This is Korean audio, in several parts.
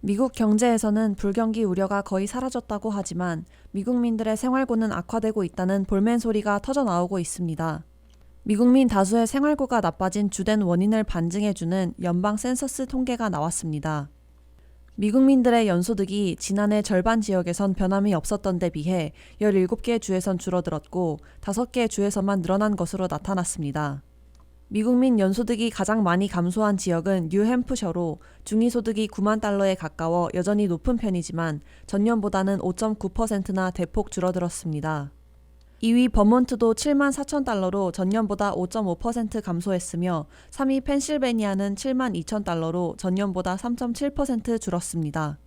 미국 경제에서는 불경기 우려가 거의 사라졌다고 하지만 미국민들의 생활고는 악화되고 있다는 볼멘 소리가 터져 나오고 있습니다. 미국민 다수의 생활고가 나빠진 주된 원인을 반증해주는 연방 센서스 통계가 나왔습니다. 미국민들의 연소득이 지난해 절반 지역에선 변함이 없었던 데 비해 17개 주에선 줄어들었고 5개 주에서만 늘어난 것으로 나타났습니다. 미국민 연소득이 가장 많이 감소한 지역은 뉴햄프셔로 중위소득이 9만 달러에 가까워 여전히 높은 편이지만 전년보다는 5.9%나 대폭 줄어들었습니다. 2위 버몬트도 7만 4천 달러로 전년보다 5.5% 감소했으며 3위 펜실베니아는 7만 2천 달러로 전년보다 3.7% 줄었습니다.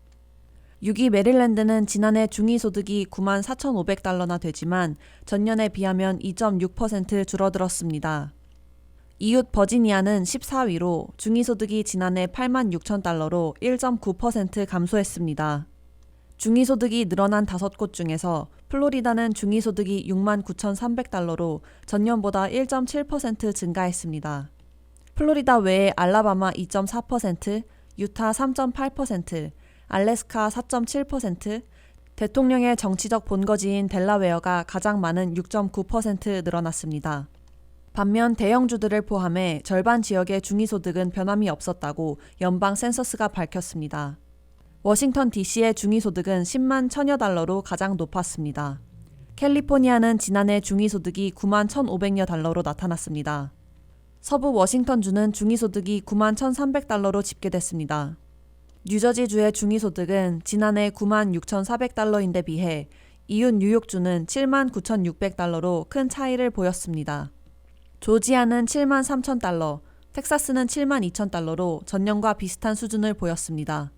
6위 메릴랜드는 지난해 중위소득이 9만 4,500달러나 되지만 전년에 비하면 2.6% 줄어들었습니다. 이웃 버지니아는 14위로 중위소득이 지난해 8만 6천 달러로 1.9% 감소했습니다. 중위소득이 늘어난 다섯 곳 중에서 플로리다는 중위소득이 6만 9,300달러로 전년보다 1.7% 증가했습니다. 플로리다 외에 알라바마 2.4%, 유타 3.8%, 알래스카 4.7%, 대통령의 정치적 본거지인 델라웨어가 가장 많은 6.9% 늘어났습니다. 반면 대형주들을 포함해 절반 지역의 중위소득은 변함이 없었다고 연방 센서스가 밝혔습니다. 워싱턴 DC의 중위소득은 10만 천여 달러로 가장 높았습니다. 캘리포니아는 지난해 중위소득이 9만 1,500여 달러로 나타났습니다. 서부 워싱턴주는 중위소득이 9만 1,300달러로 집계됐습니다. 뉴저지주의 중위소득은 지난해 9만 6,400달러인데 비해 이웃 뉴욕주는 7만 9,600달러로 큰 차이를 보였습니다. 조지아는 7만 3천 달러, 텍사스는 7만 2천 달러로 전년과 비슷한 수준을 보였습니다.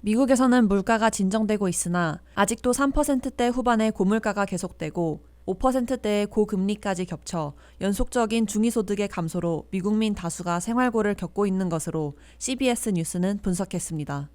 미국에서는 물가가 진정되고 있으나 아직도 3%대 후반의 고물가가 계속되고 5%대의 고금리까지 겹쳐 연속적인 중위소득의 감소로 미국민 다수가 생활고를 겪고 있는 것으로 CBS 뉴스는 분석했습니다.